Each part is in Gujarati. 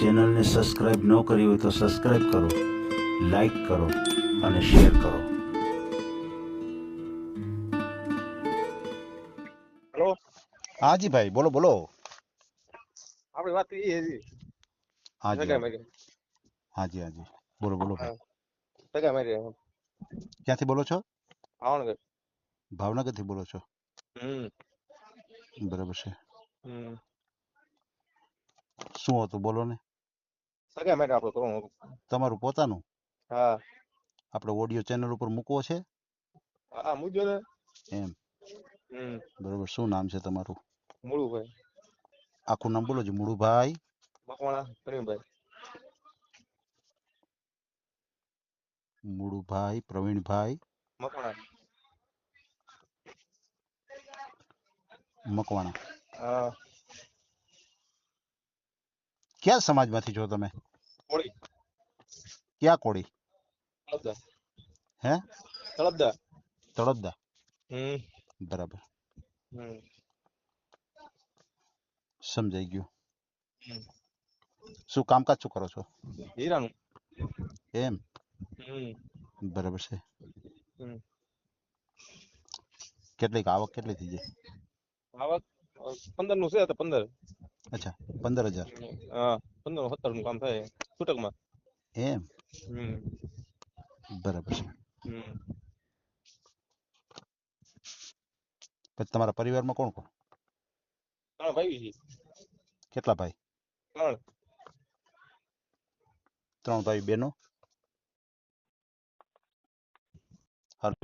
ચેનલને સબસ્ક્રાઈબ ન કરી હોય તો સબસ્ક્રાઇબ કરો લાઈક કરો અને શેર કરો. હેલો? હાજી ભાઈ બોલો બોલો. આપણી વાત તો એ હતી. હાજી હાજી હાજી બોલો બોલો ભાઈ. ક્યાંથી બોલો છો? ભાવનગર. ભાવનગરથી બોલો છો? હમ. બરાબર છે. હમ. શું હતું? બોલો ને સગા માટે આપણે કરવાનું તમારું પોતાનું? હા. આપણે ઓડિયો ચેનલ ઉપર મૂકવો છે? હા મૂકજો ને. એમ. બરોબર શું નામ છે તમારું? મુળુભાઈ. આખું નામ બોલો છો મુળુભાઈ? મકવાણા પ્રવીણભાઈ. મુળુભાઈ પ્રવીણભાઈ. મકવાણા. મકવાણા. ક્યાં સમાજમાંથી છો તમે? કોળી. ક્યાં કોળી? તળપદા. હે? તળપદા. તળપદા. હમ. બરાબર. હમ. સમજાઈ ગયું. શું કામકાજ શું કરો છો? હીરાનું. એમ? બરાબર છે. કેટલીક આવક કેટલી થઈ જાય આવક પંદરનું છે તો પંદર. અચ્છા પંદર હજાર. હા પંદર સત્તરનું કામ થાય. છૂટકમાં એમ? બરાબર છે. પછી તમારા પરિવારમાં કોણ કોણ? ત્રણ ભાઈ છે. કેટલા ભાઈ? ત્રણ. ત્રણ ભાઈ બહેનો હાલો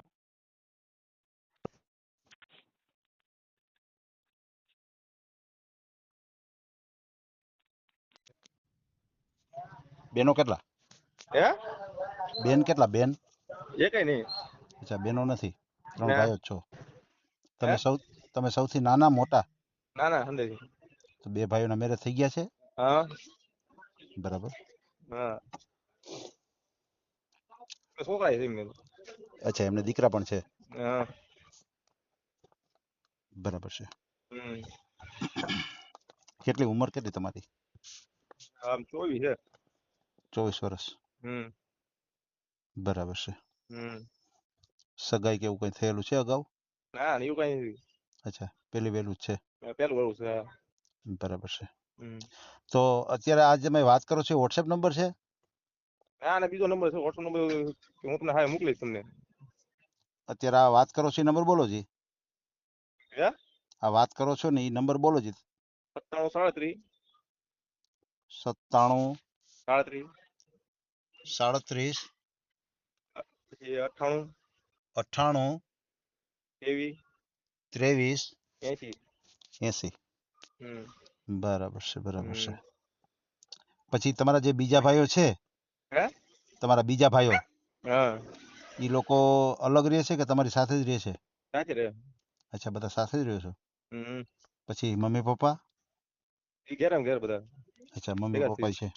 બેનો કેટલા? હે? બેન કેટલા? બેન? એ કઈ નહીં. અચ્છા બેનો નથી. ત્રણ ભાઈઓ જ છો. તમે સૌ તમે સૌથી નાના મોટા? નાના છે તો બે ભાઈઓના મેરેજ થઈ ગયા છે? હા. બરાબર. હા. છોકરા છે એમને. અચ્છા એમને દીકરા પણ છે? હા. બરાબર છે. કેટલી ઉંમર કેટલી તમારી? આમ ચોવીસ છે. ચોવીસ વર્ષ બરાબર છે. સગાઈ કે એવું કઈ થયેલું છે અગાઉ? ના એવું કઈ અચ્છા પેલી વેલું જ છે. પેલું વેલું છે બરાબર છે. તો અત્યારે આ જે મેં વાત કરો છો વોટ્સએપ નંબર છે? ના અને બીજો નંબર છે. વોટ્સએપ નંબર હું તમને હા મોકલીશ તમને. અત્યારે આ વાત કરો છો એ નંબર બોલો જી. હે? આ વાત કરો છો ને એ નંબર બોલો જી. સત્તાણું સાડત્રીસ. સત્તાણું સાડત્રીસ. સાડત્રીસ. અઠાણું અઠ્ઠાણું. ત્રેવીસ. ત્રેવીસ. એસી એસી બરાબર છે બરાબર છે. પછી તમારા જે બીજા ભાઈઓ છે તમારા બીજા ભાઈઓ એ લોકો અલગ રહે છે કે તમારી સાથે જ રહે છે? અચ્છા બધા સાથે જ રહ્યો છો? પછી મમ્મી પપ્પા? ઘેર ઘેર બધા. અચ્છા મમ્મી પપ્પા છે.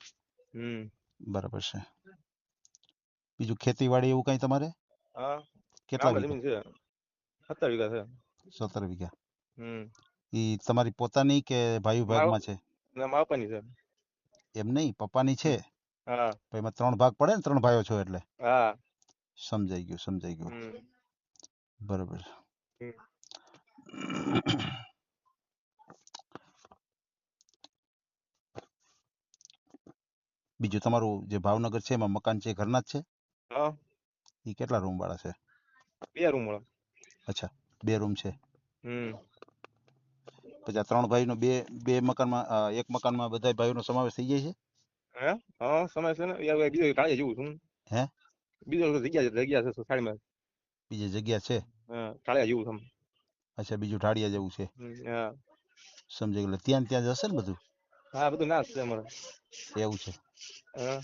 બરાબર છે. બીજું ખેતીવાડી એવું કઈ તમારે? હા. કેટલા ગામડા વીઘા? જમીન છે. સત્તર વીઘા છે. સત્તર વીઘા. હમ. ઈ તમારી પોતાની કે ભાઈ ભાગમાં છે? ના છે. એમ નહીં પપ્પાની છે? હા. તો એમાં ત્રણ ભાગ પડે ને ત્રણ ભાઈઓ છો એટલે? હા. સમજાઈ ગયું સમજાઈ ગયું. બરોબર. બીજું તમારું જે ભાવનગર છે એમાં મકાન છે ઘરના જ છે? હા. એ કેટલા રૂમ વાળા છે? બે રૂમ વાળા. અચ્છા બે રૂમ છે. હમ. પછી આ ત્રણ ભાઈનો બે બે મકાનમાં માં એક મકાનમાં બધા ભાઈઓનો સમાવેશ થઈ જાય છે? હે? હા સમાવેશ છે ને. યાર બીજો કાળે જેવું છું હે? બીજો જગ્યા છે જગ્યા છે સાડીમાં. બીજી જગ્યા છે? હા કાળિયા જેવું છે અચ્છા બીજું ઢાળિયા જેવું છે. હા. સમજાઈ ગયું ત્યાં ત્યાં જ હશે ને બધું? હા બધું ના છે અમારે. એવું છે. હા.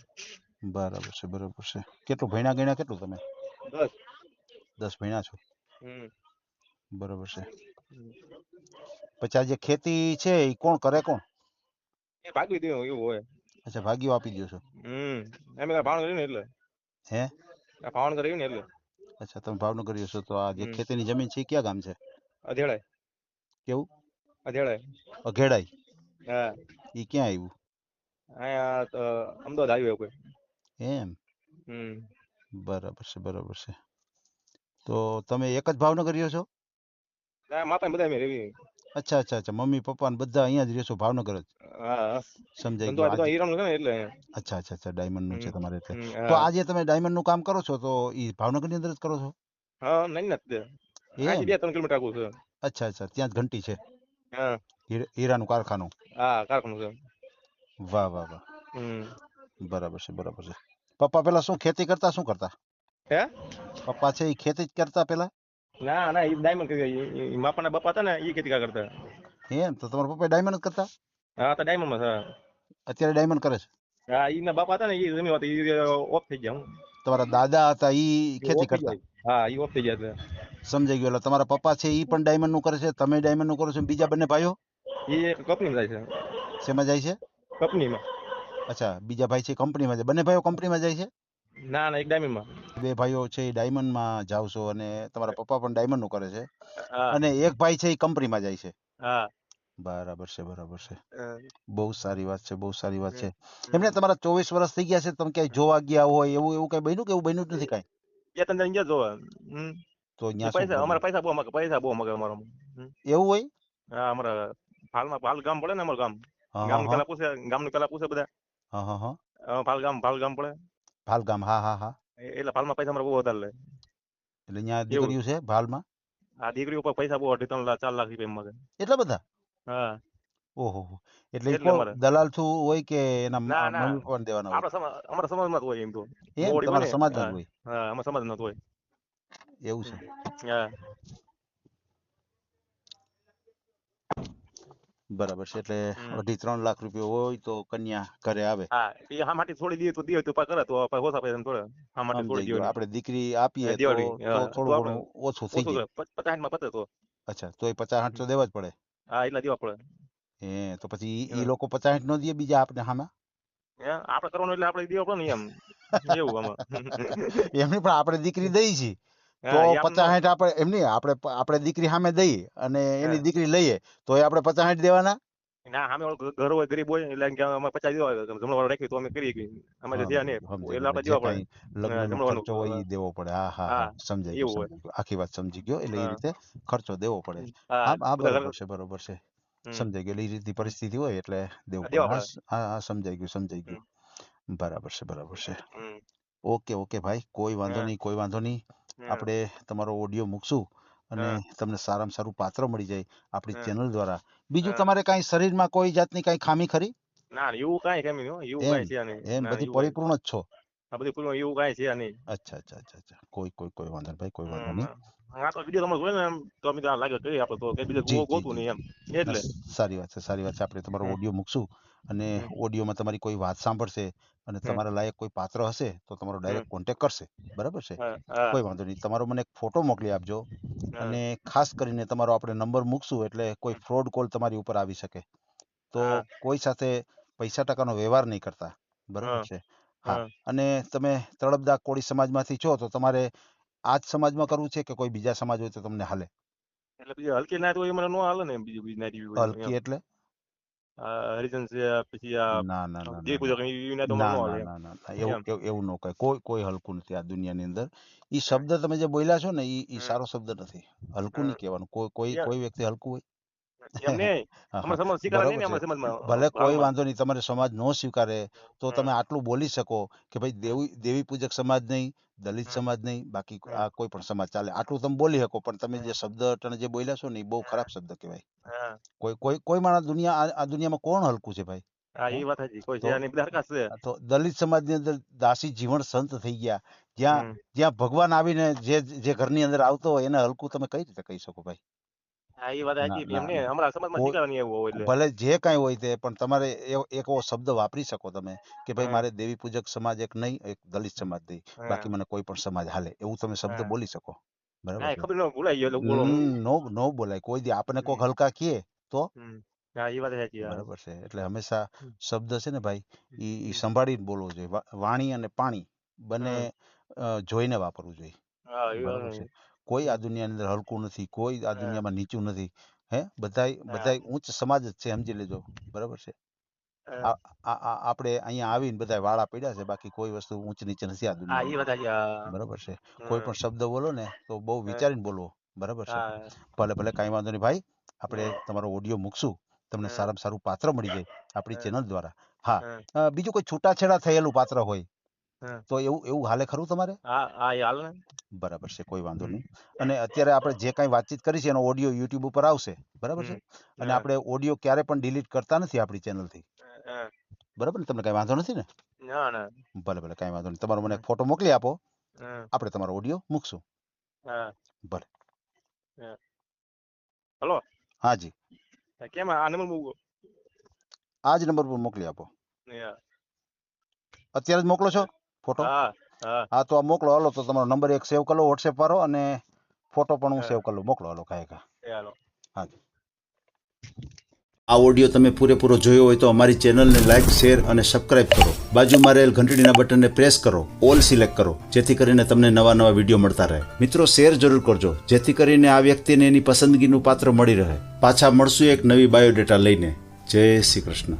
બરાબર છે બરાબર છે. કેટલું ભણ્યા ગણ્યા કેટલું તમે? બસ દસ ભણ્યા છો? બરાબર છે. પછી આ જે ખેતી છે એ કોણ કરે કોણ? એ ભાગવી દેવું એવું હોય. અચ્છા ભાગીઓ આપી દો છો? હમ. એમ ભાવણ કર્યું ને એટલે. હે? આ ભાવણ કર્યું ને એટલે. અચ્છા તમે ભાવનગર છો તો આ જે ખેતીની જમીન છે એ ક્યાં ગામ છે? અધેળાય કેવું? અધેળાય અઘેડાઈ? હા. એ ક્યાં આવ્યું અહીંયા અમદાવાદ આવ્યું ઉપર એમ? હમ. બરાબર છે બરાબર છે. તો તમે એક જ ભાવનગર રહ્યો છો? ના માતા બધા અમે રેવી અચ્છા અચ્છા અચ્છા. મમ્મી પપ્પા ને બધા અહીંયા જ રહ્યો છો ભાવનગર જ? હા. સમજાઈ ગયું. આજે- હીરાનું છે ને એટલે. અચ્છા અચ્છા અચ્છા. ડાયમંડનું છે તમારે એટલે. તો આજે તમે ડાયમંડનું કામ કરો છો? તો ઈ ભાવનગરની અંદર જ કરો છો? હા નહીં ના તે બે ત્રણ કિલોમીટર આગળ છે. અચ્છા અચ્છા. ત્યાં જ ઘંટી છે? હા. હીર- હીરાનું કારખાનું? હા કારખાનું છે. વાહ વાહ વાહ. બરાબર છે બરાબર છે. પપ્પા પેલા શું ખેતી કરતા શું કરતા? હે? પપ્પા છે એ ખેતી જ કરતા પેલા? ના ના એ ડાયમંડ કરી માપાના બાપા હતા ને એ ખેતી કરતા. એમ? તો તમારા પપ્પા ડાયમંડ કરતા? હા તો ડાયમંડમાં અત્યારે ડાયમંડ કરે છે? હા એના બાપા હતા ને એ જમી હતી એ ઓફ થઈ ગયા હું. તમારા દાદા હતા એ ખેતી કરતા? હા એ ઓફ થઈ ગયા છે સમજાઈ ગયો એટલે તમારા પપ્પા છે એ પણ ડાયમંડનું કરે છે તમે ડાયમંડનું કરો છો બીજા બંને ભાઈઓ? એ એક કંપનીમાં જાય છે. શેમાં જાય છે? કંપનીમાં અચ્છા બીજા ભાઈ છે કંપનીમાં જાય બંને ભાઈઓ કંપનીમાં જાય છે? ના ના એક ડાયમંડમાં. બે ભાઈઓ છે એ ડાયમંડમાં જાવ છો અને તમારા પપ્પા પણ ડાયમંડનું કરે છે. અને એક ભાઈ છે એ કંપનીમાં જાય છે. હા. બરાબર છે બરાબર છે. બહુ સારી વાત છે બહુ સારી વાત છે. એમને તમારા ચોવીસ વર્ષ થઈ ગયા છે તમે ક્યાંય જોવા ગયા હોય એવું એવું કઈ બન્યું કે એવું બન્યું જ નથી કઈ? બે ત્રણ જણ ગયા જોવા. તો પૈસા અમારા પૈસા બહુ મગે પૈસા બહુ મગે અમારો એવું હોય? હા અમારા હાલમાં હાલ ગામ પડે ને અમારું ગામ. ગામ પેલા પૂછે ગામનું પેલા પૂછે બધા. હા હા હા. અ, ભાલ ગામ પડે. ભાલગામ હા હા હા. એ- એટલે ભાલમાં પૈસા અમારે બહુ વધારે લે. એટલે અહીંયા દીકરીઓ છે ભાલમાં? આ દીકરી ઉપર પૈસા બહુ અઢી ત્રણ લાખ ચાર લાખ રૂપિયા મગે. એટલા બધા? હા. ઓહો હો. એટલે ઈ એટલે કોણ અમારે. દલાલ થ્રુ હોય કે એના મ- ના. મમ્મી પપ્પાને દેવાના હોય? આપણા સમાજ અમારા સમાજમાં જ હોય એમ તો. એમ? મોવડી તમારા બને. સમાજના જ હા. હોય? હા અમારા સમાજમાં જ હોય. એવું છે. હા. બરાબર છે. એટલે અઢી ત્રણ લાખ રૂપિયા હોય તો કન્યા ઘરે આવે. હા એ હા માટે છોડી દઈએ તો દે તો કરે તો ઓછા પૈસા થોડે. હા માટે છોડી દઈએ આપણે દીકરી આપીએ તો તો. થોડું ઘણું ઓછું થઈ જાય પચાસમાં પતે તો. અચ્છા તોય પચાસ સાઠ તો દેવા જ પડે. હા એટલા દેવા પડે. હે તો પછી ઈ લોકો પચાસ સાઠ નો દે બીજા આપણે સામે? આપણે કરવાનું એટલે આપણે દેવા પડે ને એમ. એવું આમાં. એમની પણ આપણે દીકરી દઈ છીએ તો એ પચાસ સાઠ આપણે એમ નહીં આપણે આપણે દીકરી સામે દઈ અને એની દીકરી લઈએ તો એ આપણે પચાસ સાઠ દેવાના? ના સામે ઘર હોય ગરીબ હોય એટલે કે અમે પચાસ દેવા વાળો રાખી તો અમે કરી અમે જે નહીં. એટલે આપણે દેવા પડે. ખર્ચો હોય ઈ દેવો પડે. હા હા ગયું એવું હોય. આખી વાત સમજી ગયો એટલે એ રીતે ખર્ચો દેવો પડે. આ બરોબર છે બરોબર છે. સમજાઈ ગયું એટલે એ રીતની પરિસ્થિતિ હોય એટલે દેવું પડે. હા હા સમજાઈ ગયું સમજાઈ ગયું. બરાબર છે બરાબર છે. ઓકે ઓકે ભાઈ કોઈ વાંધો નહીં કોઈ વાંધો નહીં. આપણે તમારો ઓડિયો મૂકશું અને તમને સારામાં સારું પાત્ર મળી જાય આપણી ચેનલ દ્વારા. બીજું. તમારે કાંઈ શરીરમાં કોઈ જાતની કાંઈ ખામી ખરી? ના એવું કાંઈ ખામી નહીં એવું કાંઈ છે નહીં. એમ બધી પરિપૂર્ણ જ છો? આ બધી પૂર્ણ એવું કાંઈ છે નહીં. અચ્છા અચ્છા અચ્છા અચ્છા. કોઈ કોઈ કોઈ વાંધો નહીં ભાઈ કોઈ વાંધો નહીં. આ તો વીડિયો તમારે જોયો એમ. તો અમે ત્યાં લાગે કરીએ આપણે તો કઈ બીજું જી, ગો- જી, ગોતું નહીં એમ. એટલે. સારી વાત છે સારી વાત છે. આપણે તમારો ઓડિયો મૂકશું અને ઓડિયોમાં તમારી કોઈ વાત સાંભળશે અને તમારા લાયક કોઈ પાત્ર હશે તો તમારો ડાયરેક્ટ કોન્ટેક્ટ કરશે. બરાબર છે? કોઈ વાંધો નહીં. તમારો મને એક ફોટો મોકલી આપજો અને ખાસ કરીને તમારો આપણે નંબર મૂકશું એટલે કોઈ ફ્રોડ કોલ તમારી ઉપર આવી શકે. તો કોઈ સાથે પૈસા ટકાનો વ્યવહાર નહીં કરતા. બરાબર છે? હા. હા. અને તમે તળપદા કોળી સમાજમાંથી છો તો તમારે આ જ સમાજમાં કરવું છે કે કોઈ બીજા સમાજ હોય તો તમને હાલે? એટલે બીજું હલકી નાત હોય મને નો હાલે ને બીજું બીજી નાતી હોય હલકી એટલે? હરિજન છે પછી આ ના ના ના જે પૂજક એ ના. નો ના ના એવું એવું- નો કહે કોઈ કોઈ હલકું નથી આ દુનિયાની અંદર. ઈ શબ્દ તમે જે બોલ્યા છો ને ઈ ઈ સારો શબ્દ નથી. હલકું. નહીં કહેવાનું. કોઈ કોઈ કોઈ વ્યક્તિ હલકું હોય. ભલે કોઈ વાંધો નહીં તમારે સમાજ નો સ્વીકારે તો તમે આટલું બોલી શકો કે ભાઈ દેવી દેવી પૂજક સમાજ નહીં દલિત સમાજ નહીં બાકી આ કોઈ પણ સમાજ ચાલે. આટલું તમે બોલી શકો પણ તમે જે શબ્દ અટાણે જે બોલ્યા છો ને એ બહુ ખરાબ શબ્દ કહેવાય. કોઈ કોઈ કોઈ માણસ દુનિયા આ- દુનિયામાં કોણ હલકું છે ભાઈ? તો- દલિત સમાજ સમાજની અંદર દાસી જીવન સંત થઈ ગયા. જ્યાં જ્યાં ભગવાન આવીને જે જે ઘરની અંદર આવતો હોય એને હલકું તમે કઈ રીતે કહી શકો ભાઈ? હા એ વાત સાચી. ના, એમ નહીં ના. અમારા સમાજમાં કોઈ- એવું હોય ભલે જે કાંઈ હોય તે પણ તમારે એવો- શબ્દ વાપરી શકો તમે કે ભાઈ મારે દેવી પૂજક સમાજ એક નહીં એક દલિત સમાજ નહીં. બાકી મને કોઈ પણ સમાજ હાલે. એવું તમે શબ્દ બોલી શકો. બરાબર ન નો બોલાય. કોઈ દી આપણને કોક હલકા કીએ તો. બરાબર છે. એટલે હંમેશા શબ્દ છે ને ભાઈ એ. સંભાળીને બોલવો જોઈએ. વાણી અને પાણી બંને જોઈને વાપરવું જોઈએ. કોઈ આ દુનિયાની અંદર હલકું નથી કોઈ આ દુનિયામાં નીચું નથી હે? બધાય. બધાય ઉચ્ચ સમાજ જ છે સમજી લેજો. બરાબર છે? આપણે અહીંયા આવીને બધા વાળા પડ્યા છે બાકી કોઈ વસ્તુ ઊંચ નીચે નથી આ હા. બરાબર છે? કોઈ પણ શબ્દ બોલો ને તો બહુ વિચારીને બોલવો. બરાબર છે? ભલે ભલે કાંઈ વાંધો નહીં. ભાઈ આપણે તમારો ઓડિયો મૂકશું. તમને સારામાં સારું પાત્ર મળી જાય આપણી ચેનલ દ્વારા. હા. બીજું કોઈ છૂટાછેડા થયેલું પાત્ર હોય. તો એવું એવું હાલે ખરું તમારે? હા હા એ હાલ બરાબર છે કોઈ વાંધો નહીં. અને અત્યારે આપણે જે કાંઈ વાતચીત કરી છે એનો ઓડિયો યુટ્યુબ ઉપર આવશે બરાબર છે? અને આપણે ઓડિયો ક્યારે પણ ડિલીટ કરતા નથી આપણી ચેનલથી. બરાબર ને? તમને કાંઈ વાંધો નથી ને? ના ના. ભલે ભલે કાંઈ વાંધો નહીં. તમારો મને ફોટો મોકલી આપો. આપણે તમારો ઓડિયો મૂકશું. ભલે. હલો. હા જી. કેમ આ નંબર મૂકો આ જ નંબર પર મોકલી આપો. અત્યારે જ મોકલો છો? ફોટો? હા તો આ મોકલો. હાલો તો તમારો નંબર એક સેવ કરો વોટ્સએપ વાળો અને ફોટો પણ હું. સેવ કરી. લઉં મોકલો હાલો કાંઈ કા હા. આ ઓડિયો તમે પૂરેપૂરો જોયો હોય તો અમારી ચેનલને લાઇક શેર અને સબસ્ક્રાઇબ કરો. બાજુમાં રહેલ ઘંટડીના બટનને પ્રેસ કરો. ઓલ સિલેક્ટ કરો. જેથી કરીને તમને નવા નવા વીડિયો મળતા રહે. મિત્રો શેર જરૂર કરજો. જેથી કરીને આ વ્યક્તિને એની પસંદગીનું પાત્ર મળી રહે. પાછા મળશું એક નવી બાયોડેટા લઈને. જય શ્રી કૃષ્ણ.